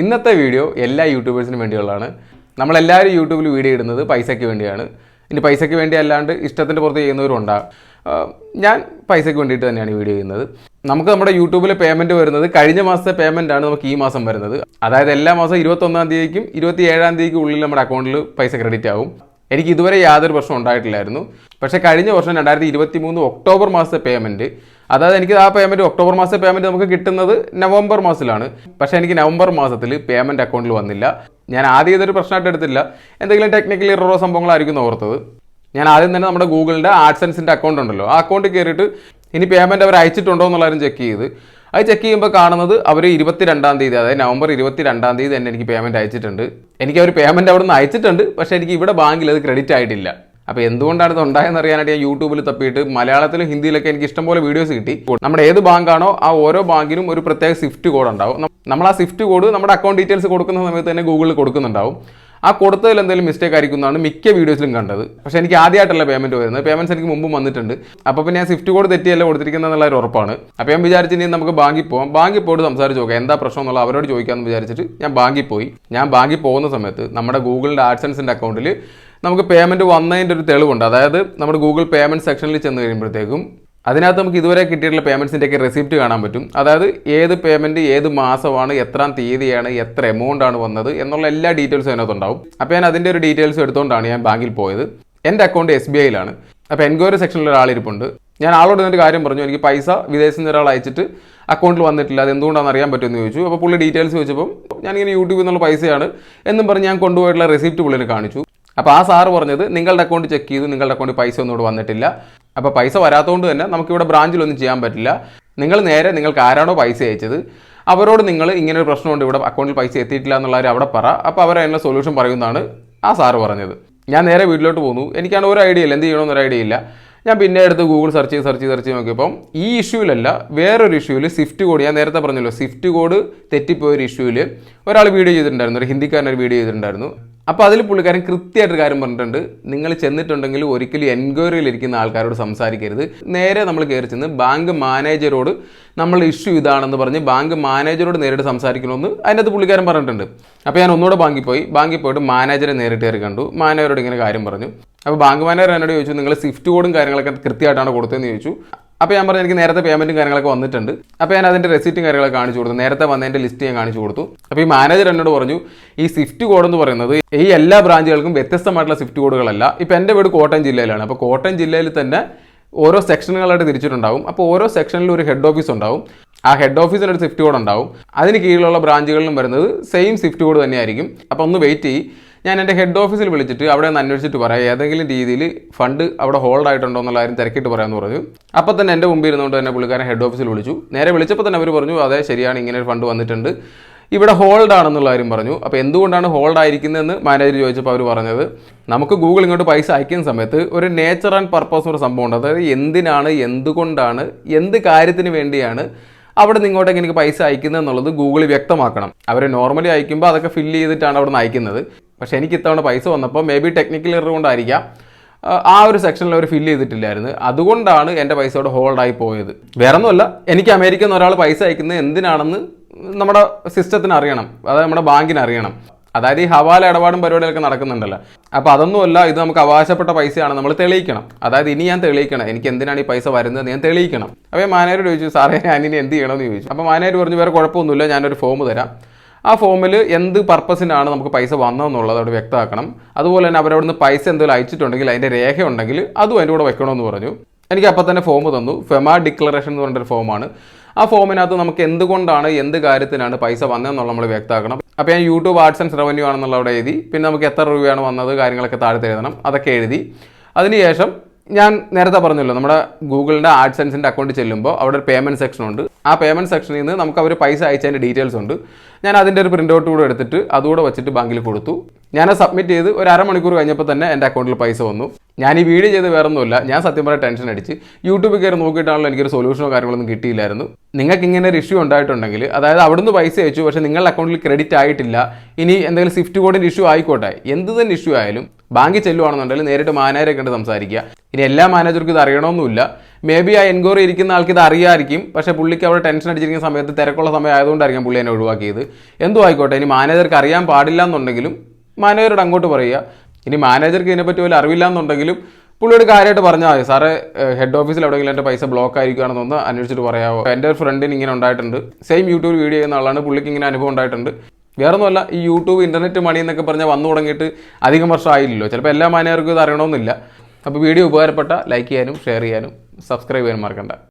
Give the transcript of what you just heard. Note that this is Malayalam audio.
ഇന്നത്തെ വീഡിയോ എല്ലാ യൂട്യൂബേഴ്സിനും വേണ്ടിയുള്ളതാണ്. നമ്മളെല്ലാവരും യൂട്യൂബിൽ വീഡിയോ ഇടുന്നത് പൈസയ്ക്ക് വേണ്ടിയാണ്. ഇനി പൈസയ്ക്ക് വേണ്ടി അല്ലാണ്ട് ഇഷ്ടത്തിന്റെ പുറത്ത് ചെയ്യുന്നവരും ഉണ്ടാകും ഞാൻ പൈസയ്ക്ക് വേണ്ടിയിട്ട് തന്നെയാണ് വീഡിയോ ചെയ്യുന്നത്. നമുക്ക് നമ്മുടെ യൂട്യൂബിലെ പേയ്മെന്റ് വരുന്നത് കഴിഞ്ഞ മാസത്തെ പേയ്മെന്റ് ആണ് നമുക്ക് ഈ മാസം വരുന്നത്. അതായത് എല്ലാ മാസം ഇരുപത്തൊന്നാം തീയതിക്കും ഇരുപത്തി ഏഴാം തീയതിക്കും ഉള്ളിൽ നമ്മുടെ അക്കൗണ്ടിൽ പൈസ ക്രെഡിറ്റ് ആവും. എനിക്ക് ഇതുവരെ യാതൊരു പ്രശ്നം ഉണ്ടായിട്ടില്ലായിരുന്നു. പക്ഷേ കഴിഞ്ഞ വർഷം രണ്ടായിരത്തി ഇരുപത്തി മൂന്ന് ഒക്ടോബർ മാസത്തെ പേയ്മെന്റ് അതായത് എനിക്ക് ആ പേയ്മെന്റ് ഒക്ടോബർ മാസത്തെ പേയ്മെന്റ് നമുക്ക് കിട്ടുന്നത് നവംബർ മാസത്തിലാണ്. പക്ഷേ എനിക്ക് നവംബർ മാസത്തിൽ പേയ്മെന്റ് അക്കൗണ്ടിൽ വന്നില്ല. ഞാൻ ആദ്യം ഇതൊരു പ്രശ്നമായിട്ട് എടുത്തില്ല. എന്തെങ്കിലും ടെക്നിക്കൽ എററോ സംഭവങ്ങളായിരിക്കും ഓർത്തത്. ഞാൻ ആദ്യം തന്നെ നമ്മുടെ ഗൂഗിളിന്റെ ആഡ്സൻസിന്റെ അക്കൗണ്ട് ഉണ്ടല്ലോ ആ അക്കൗണ്ട് കയറിയിട്ട് ഇനി പേയ്മെന്റ് അവർ അയച്ചിട്ടുണ്ടോ എന്നുള്ളവരും ചെക്ക് ചെയ്ത്. അത് ചെക്ക് ചെയ്യുമ്പോൾ കാണുന്നത് അവർ ഇരുപത്തി രണ്ടാം തീയതി അതായത് നവംബർ ഇരുപത്തി രണ്ടാം തീയതി തന്നെ എനിക്ക് പേയ്മെന്റ് അയച്ചിട്ടുണ്ട്. എനിക്ക് അവർ പേയ്മെന്റ് അവിടെ നിന്ന് അയച്ചിട്ടുണ്ട് പക്ഷേ എനിക്ക് ഇവിടെ ബാങ്കിൽ അത് ക്രെഡിറ്റ് ആയിട്ടില്ല. അപ്പോൾ എന്തുകൊണ്ടാണ് ഇത് ഉണ്ടായെന്ന് അറിയാനായിട്ട് ഞാൻ യൂട്യൂബിൽ തപ്പിയിട്ട് മലയാളത്തിലും ഹിന്ദിയിലൊക്കെ എനിക്ക് ഇഷ്ടംപോലെ വീഡിയോസ് കിട്ടി. നമ്മുടെ ഏത് ബാങ്കാണോ ആ ഓരോ ബാങ്കിനും ഒരു പ്രത്യേക സ്വിഫ്റ്റ് കോഡ് ഉണ്ടാവും. നമ്മൾ ആ സ്വിഫ്റ്റ് കോഡ് നമ്മുടെ അക്കൗണ്ട് ഡീറ്റെയിൽസ് കൊടുക്കുന്ന സമയത്ത് തന്നെ ഗൂഗിളിൽ കൊടുക്കുന്നുണ്ടാവും. ആ കൊടുത്തതിൽ എന്തെങ്കിലും മിസ്റ്റേക്ക് ആയിരിക്കും എന്നാണ് മിക്ക വീഡിയോസിലും കണ്ടത്. പക്ഷെ എനിക്ക് ആദ്യമായിട്ടല്ല പേയ്മെന്റ് വരുന്നത്. പേയ്മെന്റ്സ് എനിക്ക് മുമ്പ് വന്നിട്ടുണ്ട്. അപ്പോൾ പിന്നെ ഞാൻ സ്വിഫ്റ്റ് കോഡ് തെറ്റിയല്ല കൊടുത്തിരിക്കുന്നത് എന്നുള്ള ഒരു ഉറപ്പാണ്. അപ്പോൾ ഞാൻ വിചാരിച്ചു ഇനി നമുക്ക് ബാങ്കിൽ പോകാം ബാങ്കിൽ പോയിട്ട് സംസാരിച്ച് നോക്കാം. എന്താ പ്രശ്നം എന്നുള്ള അവരോട് ചോദിക്കാമെന്ന് വിചാരിച്ചിട്ട് ഞാൻ ബാങ്കിൽ പോയി. ഞാൻ ബാങ്കിൽ പോകുന്ന സമയത്ത് നമ്മുടെ ഗൂഗിളിന്റെ ആഡ്സൻസിന്റെ അക്കൗണ്ടിൽ നമുക്ക് പേയ്മെന്റ് വന്നതിന്റെ ഒരു തെളിവുണ്ട്. അതായത് നമ്മുടെ ഗൂഗിൾ പേയ്മെന്റ് സെക്ഷനിൽ ചെന്ന് കഴിയുമ്പോഴത്തേക്കും അതിനകത്ത് നമുക്ക് ഇതുവരെ കിട്ടിയിട്ടുള്ള പേയ്മെന്റ്സിന്റെ ഒക്കെ റെസിപ്റ്റ് കാണാൻ പറ്റും. അതായത് ഏത് പേയ്മെന്റ് ഏത് മാസമാണ് എത്രാം തീയതിയാണ് എത്ര എമൗണ്ട് ആണ് വന്നത് എന്നുള്ള എല്ലാ ഡീറ്റെയിൽസും അതിനകത്തുണ്ടാവും. അപ്പോൾ ഞാൻ അതിന്റെ ഒരു ഡീറ്റെയിൽസ് എടുത്തുകൊണ്ടാണ് ഞാൻ ബാങ്കിൽ പോയത്. എന്റെ അക്കൗണ്ട് എസ് ബി ഐയിലാണ് അപ്പോൾ എൻക്വയറി സെക്ഷനിൽ ഒരാളിരിപ്പുണ്ട്. ഞാൻ ആളോട് എന്നിട്ട് കാര്യം പറഞ്ഞു. എനിക്ക് പൈസ വിദേശത്ത് നിന്ന് ഒരാൾ അയച്ചിട്ട് അക്കൗണ്ടിൽ വന്നിട്ടില്ല. അത് എന്തുകൊണ്ടാണെന്ന് അറിയാൻ പറ്റുമെന്ന് ചോദിച്ചു. അപ്പോൾ പുള്ളി ഡീറ്റെയിൽസ് ചോദിച്ചപ്പം ഞാനിങ്ങനെ യൂട്യൂബിൽ നിന്നുള്ള പൈസയാണ് എന്നും പറഞ്ഞ് ഞാൻ കൊണ്ടുപോയിട്ടുള്ള റെസിപ്റ്റ് പുള്ളിന് കാണിച്ചു. അപ്പോൾ ആ സാറ് പറഞ്ഞത് നിങ്ങളുടെ അക്കൗണ്ട് ചെക്ക് ചെയ്തു. നിങ്ങളുടെ അക്കൗണ്ടിൽ പൈസ ഒന്നും ഇവിടെ വന്നിട്ടില്ല. അപ്പോൾ പൈസ വരാത്തതുകൊണ്ട് തന്നെ നമുക്കിവിടെ ബ്രാഞ്ചിലൊന്നും ചെയ്യാൻ പറ്റില്ല. നിങ്ങൾ നേരെ നിങ്ങൾക്ക് ആരാണോ പൈസ അയച്ചത് അവരോട് നിങ്ങൾ ഇങ്ങനെ ഒരു പ്രശ്നമുണ്ട് ഇവിടെ അക്കൗണ്ടിൽ പൈസ എത്തിയിട്ടില്ല എന്നുള്ളവർ അവിടെ പറ. അപ്പോൾ അവർ അതിനുള്ള സൊല്യൂഷൻ പറയുന്നതാണ് ആ സാറ് പറഞ്ഞത്. ഞാൻ നേരെ വീട്ടിലോട്ട് പോന്നു. എനിക്കാണ് ഒരു ഐഡിയ ഇല്ല. എന്ത് ചെയ്യണമെന്ന് ഒരു ഐഡിയ ഇല്ല. ഞാൻ പിന്നെ എടുത്ത് ഗൂഗിൾ സെർച്ച് ചെയ്ത് സെർച്ച് ചെയ്ത് സെർച്ച് ചെയ്ത് നോക്കിയപ്പം ഈ ഇഷ്യൂവിലല്ല വേറൊരു ഇഷ്യൂവിൽ സ്വിഫ്റ്റ് കോഡ് ഞാൻ നേരത്തെ പറഞ്ഞല്ലോ സ്വിഫ്റ്റ് കോഡ് തെറ്റിപ്പോയൊരു ഇഷ്യൂവിൽ ഒരാൾ വീഡിയോ ചെയ്തിട്ടുണ്ടായിരുന്നു ഒരു ഹിന്ദിക്കാരൻ ഒരു വീഡിയോ ചെയ്തിട്ടുണ്ടായിരുന്നു. അപ്പോൾ അതിൽ പുള്ളിക്കാരൻ കൃത്യമായിട്ടൊരു കാര്യം പറഞ്ഞിട്ടുണ്ട്. നിങ്ങൾ ചെന്നിട്ടുണ്ടെങ്കിൽ ഒരിക്കലും എൻക്വയറിയിൽ ഇരിക്കുന്ന ആൾക്കാരോട് സംസാരിക്കരുത്. നേരെ നമ്മൾ കയറി ചെന്ന് ബാങ്ക് മാനേജരോട് നമ്മൾ ഇഷ്യൂ ഇതാണെന്ന് പറഞ്ഞ് ബാങ്ക് മാനേജരോട് നേരിട്ട് സംസാരിക്കണമെന്ന് അതിനകത്ത് പുള്ളിക്കാരൻ പറഞ്ഞിട്ടുണ്ട്. അപ്പോൾ ഞാൻ ഒന്നുകൂടെ ബാങ്കിൽ പോയി. ബാങ്കിൽ പോയിട്ട് മാനേജറെ നേരിട്ട് കയറി കണ്ടു. മാനേജരോട് ഇങ്ങനെ കാര്യം പറഞ്ഞു. അപ്പോൾ ബാങ്ക് മാനേജർ എന്നോട് ചോദിച്ചു നിങ്ങൾ സ്വിഫ്റ്റ് കോഡും കാര്യങ്ങളൊക്കെ കൃത്യമായിട്ടാണ് കൊടുത്തതെന്ന് ചോദിച്ചു. അപ്പോൾ ഞാൻ പറഞ്ഞു എനിക്ക് നേരത്തെ പേയ്മെന്റും കാര്യങ്ങളൊക്കെ വന്നിട്ടുണ്ട്. അപ്പോൾ ഞാൻ അതിന്റെ റെസിപ്റ്റും കാര്യങ്ങളൊക്കെ കാണിച്ചു കൊടുത്തു. നേരത്തെ വന്നതിന്റെ ലിസ്റ്റ് ഞാൻ കാണിച്ചു കൊടുത്തു. അപ്പോൾ ഈ മാനേജർ എന്നോട് പറഞ്ഞു ഈ സ്വിഫ്റ്റ് കോഡ് എന്ന് പറയുന്നത് ഈ എല്ലാ ബ്രാഞ്ചുകൾക്കും വ്യത്യസ്തമായിട്ടുള്ള സ്വിഫ്റ്റ് കോഡുകളല്ല ഇപ്പോൾ എന്റെ വീട് കോട്ടയം ജില്ലയിലാണ്. അപ്പോൾ കോട്ടയം ജില്ലയിൽ തന്നെ ഓരോ സെക്ഷനുകളായിട്ട് തിരിച്ചിട്ടുണ്ടാവും. അപ്പോൾ ഓരോ സെക്ഷനിലും ഒരു ഹെഡ് ഓഫീസ് ഉണ്ടാവും. ആ ഹെഡ് ഓഫീസിന് ഒരു സ്വിഫ്റ്റ് കോഡ് ഉണ്ടാവും. അതിന് കീഴിലുള്ള ബ്രാഞ്ചുകളിലും വരുന്നത് സെയിം സ്വിഫ്റ്റ് കോഡ് തന്നെയായിരിക്കും. അപ്പോൾ ഒന്ന് വെയിറ്റ് ചെയ്യും. ഞാൻ എന്റെ ഹെഡ് ഓഫീസിൽ വിളിച്ചിട്ട് അവിടെ ഒന്ന് അന്വേഷിച്ചിട്ട് പറയാം. ഏതെങ്കിലും രീതിയിൽ ഫണ്ട് അവിടെ ഹോൾഡ് ആയിട്ടുണ്ടോ എന്നുള്ള കാര്യം തിരക്കിട്ട് പറയാമെന്ന് പറഞ്ഞു. അപ്പോൾ തന്നെ എന്റെ മുമ്പിൽ ഇരുന്നുകൊണ്ട് തന്നെ പുള്ളിക്കാരൻ ഹെഡ് ഓഫീസിൽ വിളിച്ചു. നേരെ വിളിച്ചപ്പോൾ തന്നെ അവർ പറഞ്ഞു അതെ ശരിയാണ് ഇങ്ങനെ ഒരു ഫണ്ട് വന്നിട്ടുണ്ട്. ഇവിടെ ഹോൾഡ് ആണെന്നുള്ള കാര്യം പറഞ്ഞു. അപ്പോൾ എന്തുകൊണ്ടാണ് ഹോൾഡ് ആയിരിക്കുന്നതെന്ന് മാനേജർ ചോദിച്ചപ്പോൾ അവർ പറഞ്ഞത് നമുക്ക് ഗൂഗിൾ ഇങ്ങോട്ട് പൈസ അയക്കുന്ന സമയത്ത് ഒരു നേച്ചർ ആൻഡ് പർപ്പസ് ഒരു സംഭവം ഉണ്ട്. അതായത് എന്തിനാണ് എന്തുകൊണ്ടാണ് എന്ത് കാര്യത്തിന് വേണ്ടിയാണ് അവിടെ നിന്ന് ഇങ്ങോട്ടേക്ക് പൈസ അയക്കുന്നത് എന്നുള്ളത് ഗൂഗിൾ വ്യക്തമാക്കണം. അവർ നോർമലി അയക്കുമ്പോൾ അതൊക്കെ ഫില്ല് ചെയ്തിട്ടാണ് അവിടെ നിന്ന് അയക്കുന്നത്. പക്ഷേ എനിക്ക് ഇത്തവണ പൈസ വന്നപ്പോൾ മേ ബി ടെക്നിക്കൽ എറർ കൊണ്ടായിരിക്കാം. ആ, ഒരു സെക്ഷനിൽ അവർ ഫില്ല് ചെയ്തിട്ടില്ലായിരുന്നു. അതുകൊണ്ടാണ് എന്റെ പൈസ അവിടെ ഹോൾഡായി പോയത്. വേറെ ഒന്നുമല്ല എനിക്ക് അമേരിക്കയിൽ നിന്ന് ഒരാൾ പൈസ അയക്കുന്നത് എന്തിനാണെന്ന് നമ്മുടെ സിസ്റ്റത്തിന് അറിയണം. അതായത് നമ്മുടെ ബാങ്കിന് അറിയണം. അതായത് ഈ ഹവാല ഇടപാടും പരിപാടികളൊക്കെ നടക്കുന്നുണ്ടല്ലോ. അപ്പോൾ അതൊന്നുമല്ല ഇത് നമുക്ക് അവകാശപ്പെട്ട പൈസയാണ്. നമ്മൾ തെളിയിക്കണം. അതായത് ഇനി ഞാൻ തെളിയിക്കണം. എനിക്ക് എന്തിനാണ് ഈ പൈസ വരുന്നത് ഞാൻ തെളിയിക്കണം. അപ്പോൾ മാനേജർ ചോദിച്ചു സാറേ ഞാൻ ഇനി എന്ത് ചെയ്യണമെന്ന് ചോദിച്ചു. അപ്പോൾ മാനേജർ പറഞ്ഞു വേറെ കുഴപ്പമൊന്നുമില്ല ഞാനൊരു ഫോം തരാം. ആ ഫോമിൽ എന്ത് പർപ്പസിനാണ് നമുക്ക് പൈസ വന്നതെന്നുള്ളത് അവിടെ വ്യക്തമാക്കണം. അതുപോലെ തന്നെ അവരവിടുന്ന് പൈസ എന്തെങ്കിലും അയച്ചിട്ടുണ്ടെങ്കിൽ അതിന്റെ രേഖ ഉണ്ടെങ്കിൽ അതും അതിന്റെ കൂടെ വെക്കണമെന്ന് പറഞ്ഞു. എനിക്ക് അപ്പം തന്നെ ഫോം തന്നു. ഫെമ ഡിക്ലറേഷൻ എന്ന് പറഞ്ഞൊരു ഫോമാണ് ആ ഫോമിനകത്ത് നമുക്ക് എന്തുകൊണ്ടാണ് എന്ത് കാര്യത്തിനാണ് പൈസ വന്നതെന്നുള്ള നമ്മൾ വ്യക്തമാക്കണം. അപ്പോൾ ഞാൻ യൂട്യൂബ് ആർട്സ് ആൻഡ് റവന്യൂ ആണെന്നുള്ള അവിടെ എഴുതി. പിന്നെ നമുക്ക് എത്ര രൂപയാണ് വന്നത് കാര്യങ്ങളൊക്കെ താഴെ എഴുതണം അതൊക്കെ എഴുതി. അതിനുശേഷം ഞാൻ നേരത്തെ പറഞ്ഞല്ലോ നമ്മുടെ ഗൂഗിളിന്റെ ആഡ്സെൻസിന്റെ അക്കൗണ്ട് ചെല്ലുമ്പോൾ അവിടെ ഒരു പേയ്മെന്റ് സെക്ഷൻ ഉണ്ട്. ആ പേയ്മെന്റ് സെക്ഷനിൽ നിന്ന് നമുക്ക് അവർ പൈസ അയച്ചതിന്റെ ഡീറ്റെയിൽസ് ഉണ്ട്. ഞാൻ അതിന്റെ ഒരു പ്രിന്റ് ഔട്ട് കൂടെ എടുത്തിട്ട് അതുകൂടെ വെച്ചിട്ട് ബാങ്കിൽ കൊടുത്തു. ഞാൻ അത് സബ്മിറ്റ് ചെയ്ത് ഒരു അരമണിക്കൂർ കഴിഞ്ഞപ്പോൾ തന്നെ എന്റെ അക്കൗണ്ടിൽ പൈസ വന്നു. ഞാൻ ഈ വീഡിയോ ചെയ്ത് വേറെ ഒന്നുമില്ല ഞാൻ സത്യം പറയാൻ ടെൻഷൻ അടിച്ച് യൂട്യൂബിൽ കയറി നോക്കിയിട്ടാണല്ലോ എനിക്കൊരു സൊല്യൂഷനോ കാര്യങ്ങളൊന്നും കിട്ടിയില്ലായിരുന്നു. നിങ്ങൾക്ക് ഇങ്ങനെ ഒരു ഇഷ്യൂ ഉണ്ടായിട്ടുണ്ടെങ്കിൽ അതായത് അവിടുന്ന് പൈസ അയച്ചു പക്ഷേ നിങ്ങളുടെ അക്കൗണ്ടിൽ ക്രെഡിറ്റ് ആയിട്ടില്ല ഇനി എന്തെങ്കിലും സ്വിഫ്റ്റ് കോഡിന്റെ ഇഷ്യൂ ആയിക്കോട്ടെ എന്ത് തന്നെ ഇഷ്യൂ ആയാലും ബാങ്കിൽ ചെല്ലുവാണെന്നുണ്ടെങ്കിൽ നേരിട്ട് മാനേജരെ കണ്ട് സംസാരിക്കുക. ഇനി എല്ലാ മാനേജർക്കും ഇത് അറിയണമെന്നില്ല. മേ ബി ആ എൻക്വയറി ഇരിക്കുന്ന ആൾക്ക് ഇത് അറിയാമായിരിക്കും പക്ഷേ പുള്ളിക്ക് അവിടെ ടെൻഷൻ അടിച്ചിരിക്കുന്ന സമയത്ത് തിരക്കുള്ള സമയം ആയതുകൊണ്ടായിരിക്കും പുള്ളി എന്നെ ഒഴിവാക്കിയത്. എന്തോ ആയിക്കോട്ടെ ഇനി മാനേജർക്ക് അറിയാൻ പാടില്ല എന്നുണ്ടെങ്കിലും മാനേജരോട് അങ്ങോട്ട് പറയുക. ഇനി മാനേജർക്ക് ഇതിനെപ്പറ്റി വലിയ അറിവില്ല എന്നുണ്ടെങ്കിലും പുള്ളിയോട് കാര്യമായിട്ട് പറഞ്ഞാൽ മതി. സാറേ ഹെഡ് ഓഫീസിൽ എവിടെയെങ്കിലും എന്റെ പൈസ ബ്ലോക്ക് ആയിരിക്കുകയാണെന്നൊന്ന് അന്വേഷിച്ചിട്ട് പറയാമോ എന്റെ ഒരു ഫ്രണ്ടിന് ഇങ്ങനെ ഉണ്ടായിട്ടുണ്ട്. സെയിം യൂട്യൂബ് വീഡിയോ ചെയ്യുന്ന ആളാണ്. പുള്ളിക്ക് ഇങ്ങനെ അനുഭവം ഉണ്ടായിട്ടുണ്ട്. വേറെ ഒന്നുമല്ല ഈ യൂട്യൂബ് ഇന്റർനെറ്റ് മണി എന്നൊക്കെ പറഞ്ഞാൽ വന്നു തുടങ്ങിയിട്ട് അധികം വർഷം ചിലപ്പോൾ എല്ലാ മാനേജർക്കും ഇത് അറിയണമെന്നില്ല. അപ്പോൾ വീഡിയോ ഉപകാരപ്പെട്ട ലൈക്ക് ചെയ്യാനും ഷെയർ ചെയ്യാനും സബ്സ്ക്രൈബ് ചെയ്യാനും മറക്കണ്ട.